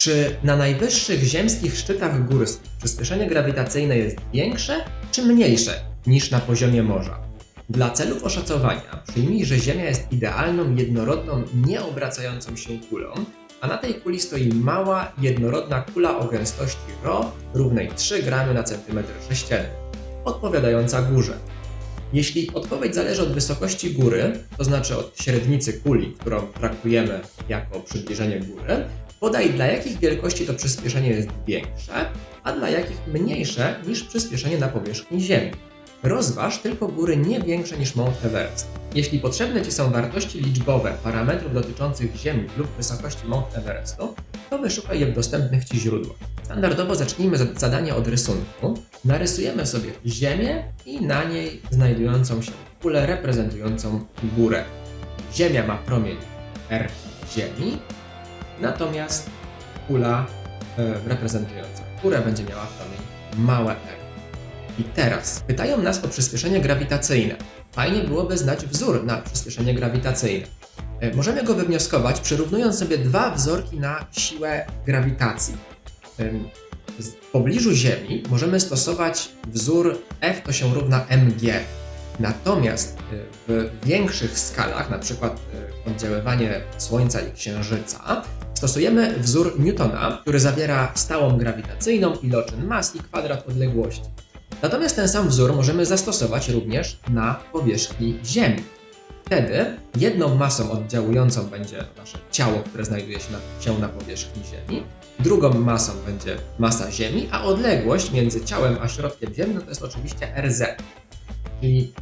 Czy na najwyższych ziemskich szczytach górskich przyspieszenie grawitacyjne jest większe czy mniejsze niż na poziomie morza? Dla celów oszacowania przyjmij, że Ziemia jest idealną, jednorodną, nieobracającą się kulą, a na tej kuli stoi mała, jednorodna kula o gęstości ρ równej 3 gramy na centymetr sześcienny, odpowiadająca górze. Jeśli odpowiedź zależy od wysokości góry, to znaczy od średnicy kuli, którą traktujemy jako przybliżenie góry, podaj dla jakich wielkości to przyspieszenie jest większe, a dla jakich mniejsze niż przyspieszenie na powierzchni Ziemi. Rozważ tylko góry nie większe niż Mount Everest. Jeśli potrzebne Ci są wartości liczbowe parametrów dotyczących Ziemi lub wysokości Mount Everestu, to wyszukaj je w dostępnych Ci źródłach. Standardowo zacznijmy za- zadanie od rysunku. Narysujemy sobie Ziemię i na niej znajdującą się kulę reprezentującą górę. Ziemia ma promień R Ziemi, natomiast kula e, reprezentująca górę będzie miała promień małe r. I teraz pytają nas o przyspieszenie grawitacyjne. Fajnie byłoby znać wzór na przyspieszenie grawitacyjne. E, Możemy go wywnioskować przyrównując sobie dwa wzorki na siłę grawitacji. W pobliżu Ziemi możemy stosować wzór F to się równa mg. Natomiast e, w większych skalach, na przykład oddziaływanie Słońca i Księżyca, stosujemy wzór Newtona, który zawiera stałą grawitacyjną, iloczyn mas i kwadrat odległości. Natomiast ten sam wzór możemy zastosować również na powierzchni Ziemi. Wtedy jedną masą oddziałującą będzie nasze ciało, które znajduje się na, się na powierzchni Ziemi, drugą masą będzie masa Ziemi, a odległość między ciałem a środkiem Ziemi no to jest oczywiście RZ. Czyli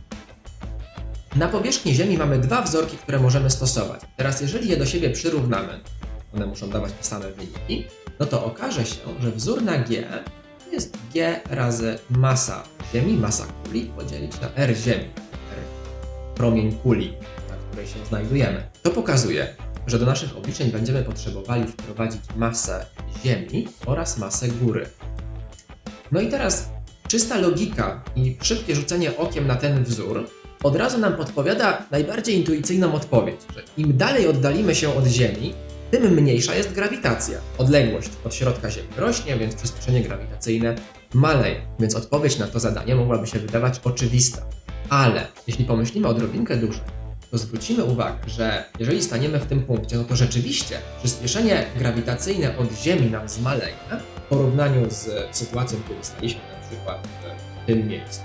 na powierzchni Ziemi mamy dwa wzorki, które możemy stosować. Teraz, jeżeli je do siebie przyrównamy, one muszą dawać te same wyniki, no to okaże się, że wzór na G to jest G razy masa Ziemi, masa kuli podzielić na R Ziemi, R promień kuli, na której się znajdujemy. To pokazuje, że do naszych obliczeń będziemy potrzebowali wprowadzić masę Ziemi oraz masę góry. No i teraz czysta logika i szybkie rzucenie okiem na ten wzór od razu nam podpowiada najbardziej intuicyjną odpowiedź, że im dalej oddalimy się od Ziemi, tym mniejsza jest grawitacja. Odległość od środka Ziemi rośnie, więc przyspieszenie grawitacyjne maleje. Więc odpowiedź na to zadanie mogłaby się wydawać oczywista. Ale jeśli pomyślimy odrobinkę dłużej, to zwrócimy uwagę, że jeżeli staniemy w tym punkcie, no to rzeczywiście przyspieszenie grawitacyjne od Ziemi nam zmaleje w porównaniu z sytuacją, kiedy staliśmy na przykład w tym miejscu,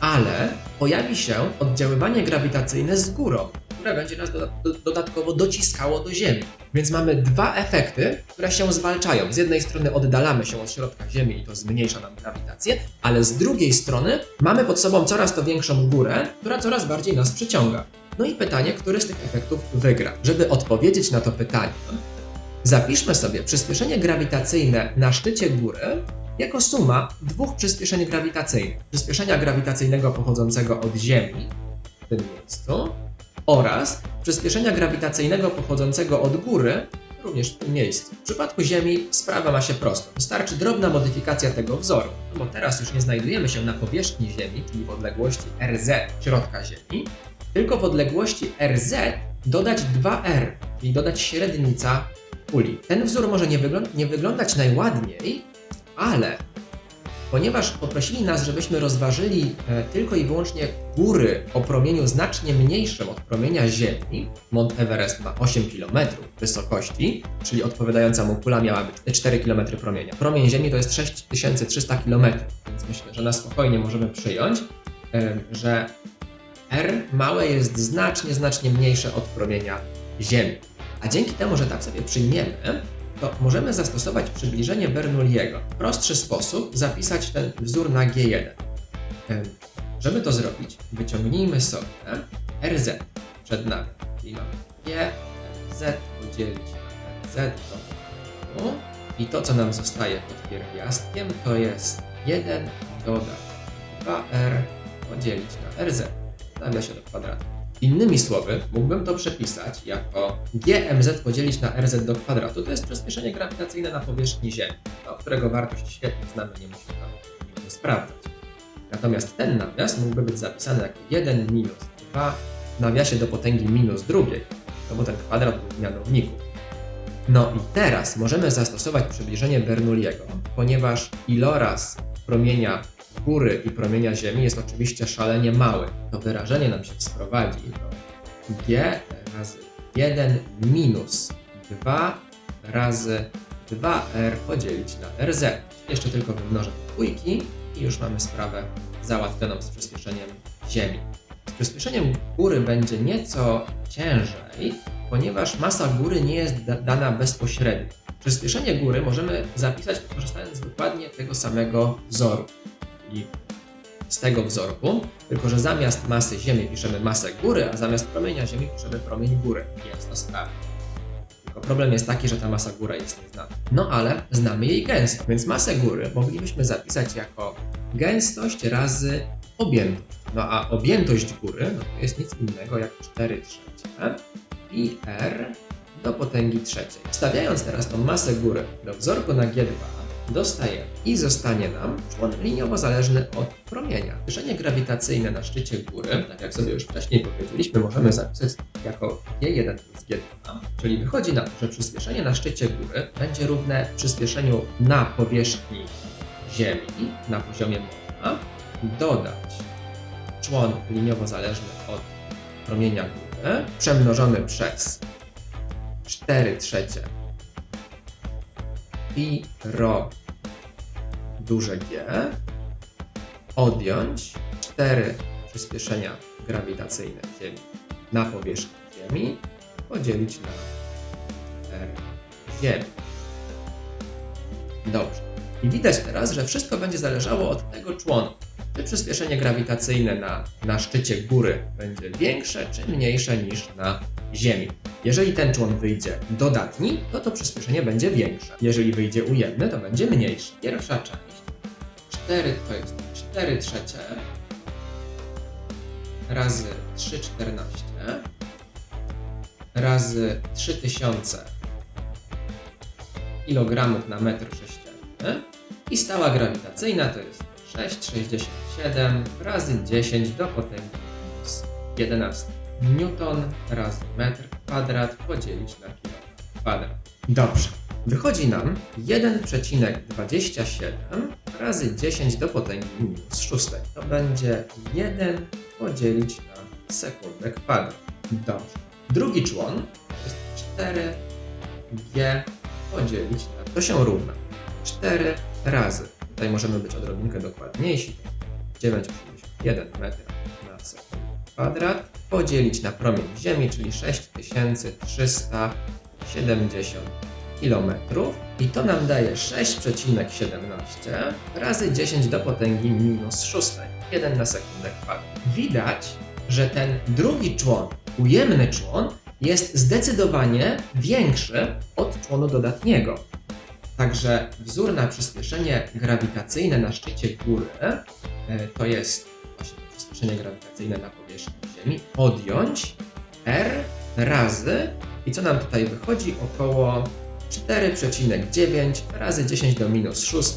ale pojawi się oddziaływanie grawitacyjne z górą, które będzie nas doda- do- dodatkowo dociskało do Ziemi. Więc mamy dwa efekty, które się zwalczają. Z jednej strony oddalamy się od środka Ziemi i to zmniejsza nam grawitację, ale z drugiej strony mamy pod sobą coraz to większą górę, która coraz bardziej nas przyciąga. No i pytanie, który z tych efektów wygra? Żeby odpowiedzieć na to pytanie, zapiszmy sobie przyspieszenie grawitacyjne na szczycie góry jako suma dwóch przyspieszeń grawitacyjnych. Przyspieszenia grawitacyjnego pochodzącego od Ziemi w tym miejscu oraz przyspieszenia grawitacyjnego pochodzącego od góry również w tym miejscu. W przypadku Ziemi sprawa ma się prosto. Wystarczy drobna modyfikacja tego wzoru, no bo teraz już nie znajdujemy się na powierzchni Ziemi, czyli w odległości RZ środka Ziemi, tylko w odległości RZ dodać 2R, czyli dodać średnica kuli. Ten wzór może nie, nie wyglądać najładniej, ale ponieważ poprosili nas, żebyśmy rozważyli e, tylko i wyłącznie góry o promieniu znacznie mniejszym od promienia Ziemi, Mount Everest ma 8 km wysokości, czyli odpowiadająca mu kula miała być 4 km promienia. Promień Ziemi to jest 6300 km, więc myślę, że na spokojnie możemy przyjąć, em, że R małe jest znacznie, znacznie mniejsze od promienia Ziemi. A dzięki temu, że tak sobie przyjmiemy, to możemy zastosować przybliżenie Bernoulliego. W prostszy sposób zapisać ten wzór na G1. Em, Żeby to zrobić, wyciągnijmy sobie RZ przed nami. Czyli mamy G, RZ podzielić RZ do tu. I to, co nam zostaje pod pierwiastkiem, to jest 1 dodać 2R podzielić na RZ. Stawia się do kwadratu. Innymi słowy, mógłbym to przepisać jako GMZ podzielić na RZ do kwadratu. To jest przyspieszenie grawitacyjne na powierzchni Ziemi, no, którego wartość świetnie znamy, nie musimy tam sprawdzać. Natomiast ten nawias mógłby być zapisany jako 1 minus 2 w nawiasie do potęgi minus drugiej, no bo ten kwadrat był w mianowniku. No i teraz możemy zastosować przybliżenie Bernoulliego, ponieważ iloraz promienia góry i promienia Ziemi jest oczywiście szalenie mały. To wyrażenie nam się sprowadzi do g razy 1 minus 2 razy 2r podzielić na rz. Jeszcze tylko wymnożę dwójki i już mamy sprawę załatwioną z przyspieszeniem Ziemi. Z przyspieszeniem góry będzie nieco ciężej, ponieważ masa góry nie jest da- dana bezpośrednio. Przyspieszenie góry możemy zapisać korzystając dokładnie tego samego wzoru. I z tego wzorku, tylko że zamiast masy Ziemi piszemy masę góry, a zamiast promienia Ziemi piszemy promień góry. To sprawa. Tylko problem jest taki, że ta masa góry jest nieznana. No ale znamy jej gęstość, więc masę góry moglibyśmy zapisać jako gęstość razy objętość. No a objętość góry no to jest nic innego jak 4 trzecie i r do potęgi trzeciej. Wstawiając teraz tą masę góry do wzorku na G2, dostajemy i zostanie nam człon liniowo zależny od promienia. Przyspieszenie grawitacyjne na szczycie góry, tak jak sobie już wcześniej powiedzieliśmy, możemy zapisać jako G1 plus G2, czyli wychodzi na to, że przyspieszenie na szczycie góry będzie równe przyspieszeniu na powierzchni Ziemi na poziomie morza, dodać człon liniowo zależny od promienia góry, przemnożony przez 4 trzecie pi rho duże G, odjąć 4 przyspieszenia grawitacyjne Ziemi na powierzchni Ziemi, podzielić na R Ziemi. Dobrze. I widać teraz, że wszystko będzie zależało od tego członu. Czy przyspieszenie grawitacyjne na, na szczycie góry będzie większe czy mniejsze niż na Ziemi. Jeżeli ten człon wyjdzie dodatni, to to przyspieszenie będzie większe. Jeżeli wyjdzie ujemny, to będzie mniejsze. Pierwsza część 4 to jest 4 trzecie razy 3,14 razy 3000 kg na metr sześcienny i stała grawitacyjna to jest 6,67 razy 10 do potęgi minus 11 newton razy metr kwadrat podzielić na kilometr kwadrat. Dobrze. Wychodzi nam 1,27 razy 10 do potęgi minus 6. To będzie 1 podzielić na sekundę kwadrat. Dobrze. Drugi człon to jest 4g podzielić na... To się równa. 4 razy. Tutaj możemy być odrobinkę dokładniejsi. 9,1 metra na sekundę kwadrat podzielić na promień Ziemi, czyli 6370 km i to nam daje 6,17 razy 10 do potęgi minus 6, 1 na sekundę kwadrat. Widać, że ten drugi człon, ujemny człon, jest zdecydowanie większy od członu dodatniego. Także wzór na przyspieszenie grawitacyjne na szczycie góry e, to jest właśnie przyspieszenie grawitacyjne na powierzchni Ziemi, odjąć r razy i co nam tutaj wychodzi? Około 4,9 razy 10 do minus 6,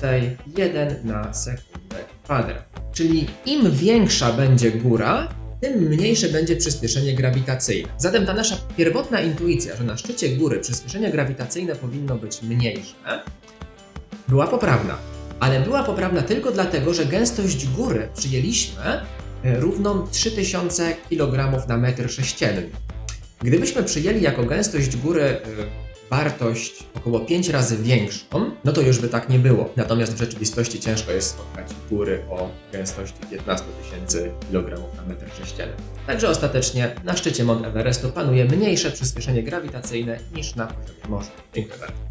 1 na sekundę kwadrat. Czyli im większa będzie góra, tym mniejsze będzie przyspieszenie grawitacyjne. Zatem ta nasza pierwotna intuicja, że na szczycie góry przyspieszenie grawitacyjne powinno być mniejsze, była poprawna. Ale była poprawna tylko dlatego, że gęstość góry przyjęliśmy e, równą 3000 kg na metr sześcienny. Gdybyśmy przyjęli jako gęstość góry e, wartość około 5 razy większą, no to już by tak nie było. Natomiast w rzeczywistości ciężko jest spotkać góry o gęstości 15 tysięcy kg na metr sześcienny. Także ostatecznie na szczycie Mount Everestu panuje mniejsze przyspieszenie grawitacyjne niż na poziomie morza. Dziękuję bardzo.